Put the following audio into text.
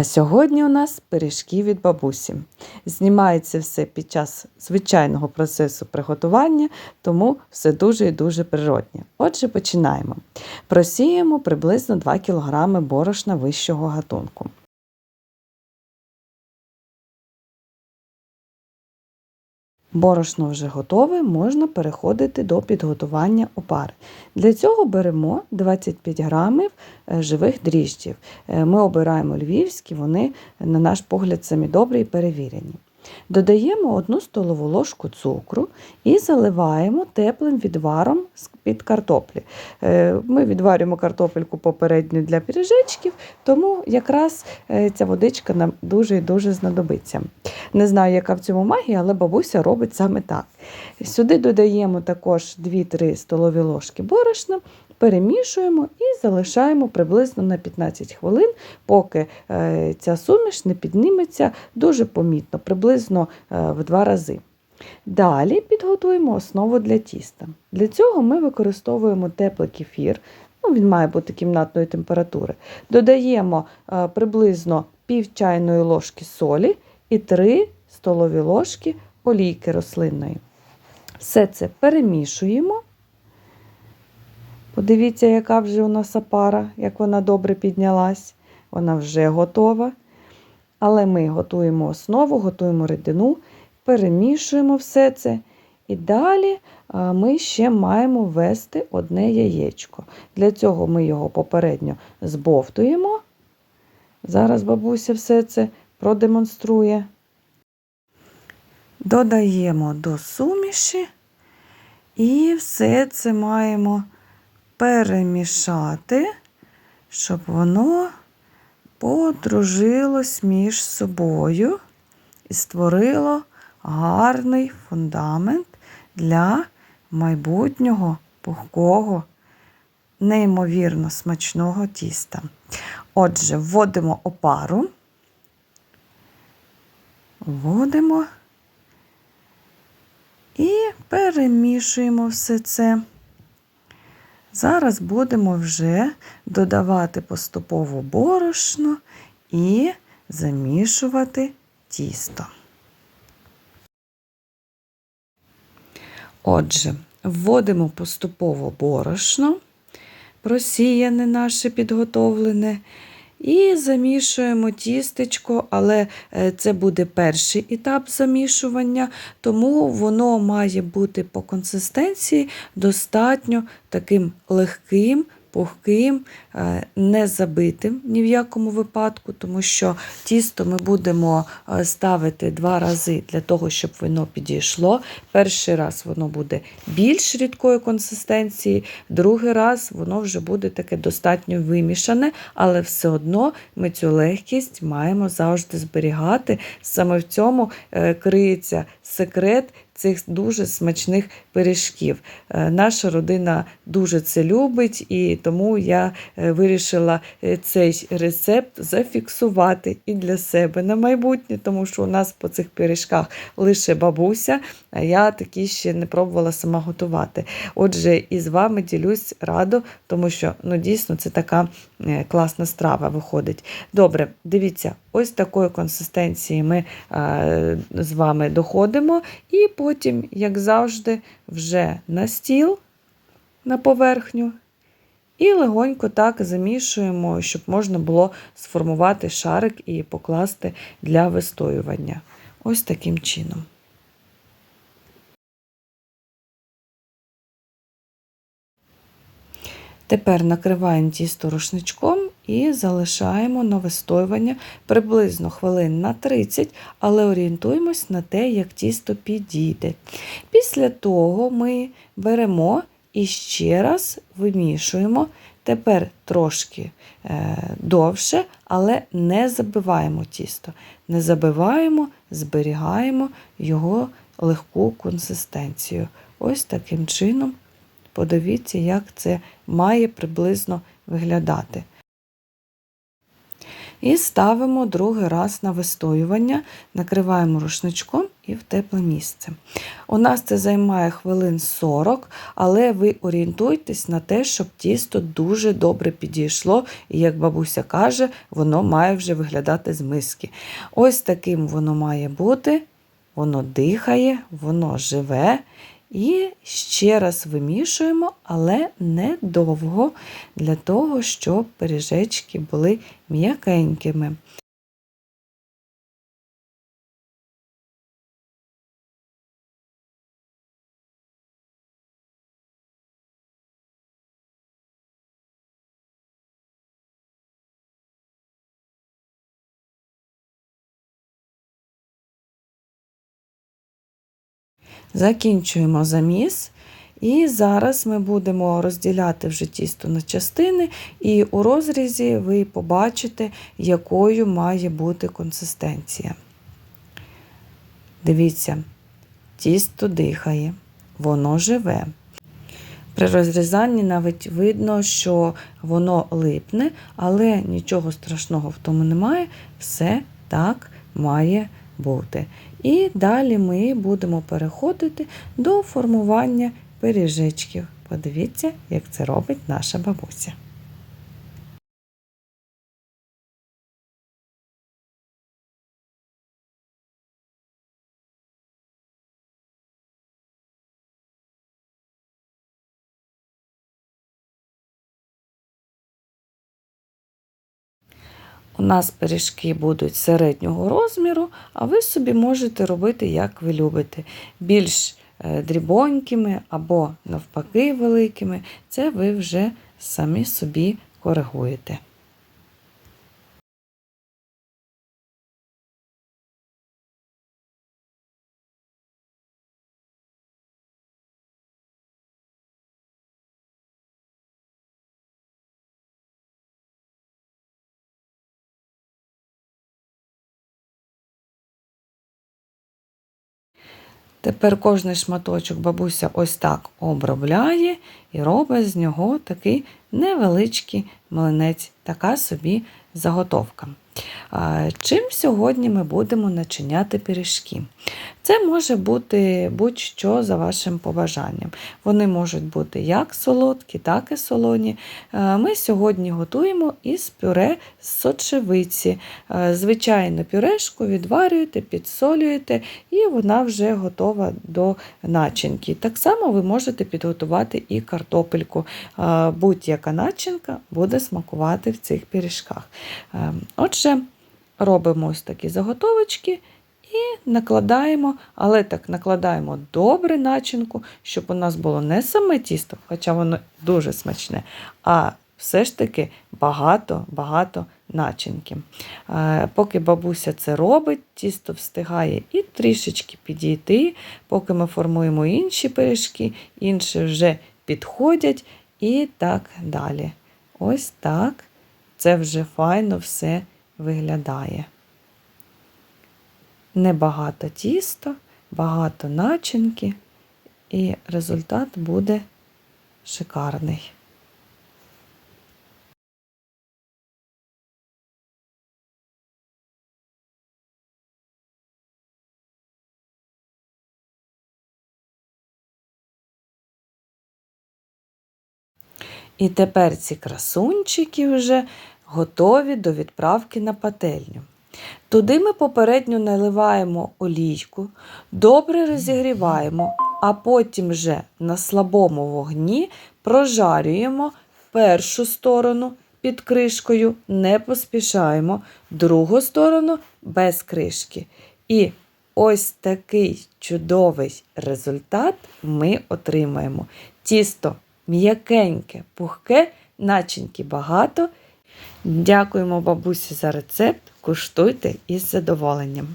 А сьогодні у нас пиріжки від бабусі. Знімається все під час звичайного процесу приготування, тому все дуже і дуже природнє. Отже, починаємо. Просіємо приблизно 2 кг борошна вищого гатунку. Борошно вже готове, можна переходити до підготування опари. Для цього беремо 25 грамів е, живих дріжджів. Е, Ми обираємо львівські, вони, на наш погляд, самі добрі і перевірені. Додаємо 1 столову ложку цукру і заливаємо теплим відваром з-під картоплі. Е, Ми відварюємо картопельку попередньо для пиріжечків, тому якраз е, ця водичка нам дуже і дуже знадобиться. Не знаю, яка в цьому магія, але бабуся робить саме так. Сюди додаємо також 2-3 столові ложки борошна, перемішуємо і залишаємо приблизно на 15 хвилин, поки е, ця суміш не підніметься дуже помітно, приблизно е, в два рази. Далі підготуємо основу для тіста. Для цього ми використовуємо теплий кефір, ну, він має бути кімнатної температури. Додаємо е, приблизно пів чайної ложки солі і 3 столові ложки олійки рослинної. Все це перемішуємо. Подивіться, яка вже у нас опара, як вона добре піднялась. Вона вже готова. Але ми готуємо основу, готуємо рідину, перемішуємо все це. І далі ми ще маємо ввести одне яєчко. Для цього ми його попередньо збовтуємо. Зараз бабуся все це продемонструє. Додаємо до суміші і все це маємо перемішати, щоб воно подружилось між собою і створило гарний фундамент для майбутнього пухкого, неймовірно смачного тіста. Отже, вводимо опару, вводимо і перемішуємо все це. Зараз будемо вже додавати поступово борошно і замішувати тісто. Отже, вводимо поступово борошно, просіяне наше підготовлене, і замішуємо тістечко, але е, це буде перший етап замішування, тому воно має бути по консистенції достатньо таким легким, пухким, е, не забитим ні в якому випадку, тому що тісто ми будемо е, ставити два рази для того, щоб воно підійшло. Перший раз воно буде більш рідкої консистенції, другий раз воно вже буде таке достатньо вимішане, але все одно ми цю легкість маємо завжди зберігати. Саме в цьому е, криється секрет цих дуже смачних пиріжків. Е, Наша родина дуже це любить, і тому я е, вирішила е, цей рецепт зафіксувати і для себе на майбутнє, тому що у нас по цих пиріжках лише бабуся, а я такі ще не пробувала сама готувати. Отже, і з вами ділюсь радо, тому що ну, дійсно це така класна страва виходить. Добре, дивіться, ось такої консистенції ми е, з вами доходимо, і потім, як завжди, вже на стіл, на поверхню. І легонько так замішуємо, щоб можна було сформувати шарик і покласти для вистоювання. Ось таким чином. Тепер накриваємо тісто рушничком і залишаємо на вистоювання приблизно хвилин на 30, але орієнтуємось на те, як тісто підійде. Після того ми беремо і ще раз вимішуємо. Тепер трошки е, довше, але не забиваємо тісто. Не забиваємо, зберігаємо його легку консистенцію. Ось таким чином. Подивіться, як це має приблизно виглядати. І ставимо другий раз на вистоювання, накриваємо рушничком і в тепле місце. У нас це займає хвилин 40, але ви орієнтуйтесь на те, щоб тісто дуже добре підійшло, і, як бабуся каже, воно має вже виглядати з миски. Ось таким воно має бути. Воно дихає, воно живе. І ще раз вимішуємо, але не довго, для того, щоб пиріжечки були м'якенькими. Закінчуємо заміс. І зараз ми будемо розділяти вже тісто на частини, і у розрізі ви побачите, якою має бути консистенція. Дивіться, тісто дихає, воно живе. При розрізанні навіть видно, що воно липне, але нічого страшного в тому немає, все так має бути. І далі ми будемо переходити до формування пиріжечків. Подивіться, як це робить наша бабуся. У нас пиріжки будуть середнього розміру, а ви собі можете робити, як ви любите. Більш е, дрібонькими або, навпаки, великими. Це ви вже самі собі коригуєте. Тепер кожний шматочок бабуся ось так обробляє і робить з нього такий невеличкий млинець, така собі заготовка. Чим сьогодні ми будемо начиняти пиріжки? Це може бути будь-що за вашим побажанням. Вони можуть бути як солодкі, так і солоні. Ми сьогодні готуємо із пюре з сочевиці. Звичайно, пюрешку відварюєте, підсолюєте, і вона вже готова до начинки. Так само ви можете підготувати і картопельку. Будь-яка начинка буде смакувати в цих пиріжках. Отже, робимо ось такі заготовочки і накладаємо, але так накладаємо добре начинку, щоб у нас було не саме тісто, хоча воно дуже смачне, а все ж таки багато-багато начинки. Поки бабуся це робить, тісто встигає і трішечки підійти, поки ми формуємо інші пиріжки, інші вже підходять і так далі. Ось так. Це вже файно все виглядає. Небагато тіста, багато начинки, і результат буде шикарний. І тепер ці красунчики вже готові до відправки на пательню. Туди ми попередньо наливаємо олійку, добре розігріваємо, а потім вже на слабому вогні прожарюємо першу сторону під кришкою, не поспішаємо, другу сторону без кришки. І ось такий чудовий результат ми отримаємо. Тісто м'якеньке, пухке, начинки багато. Дякуємо бабусі за рецепт. Куштуйте із задоволенням.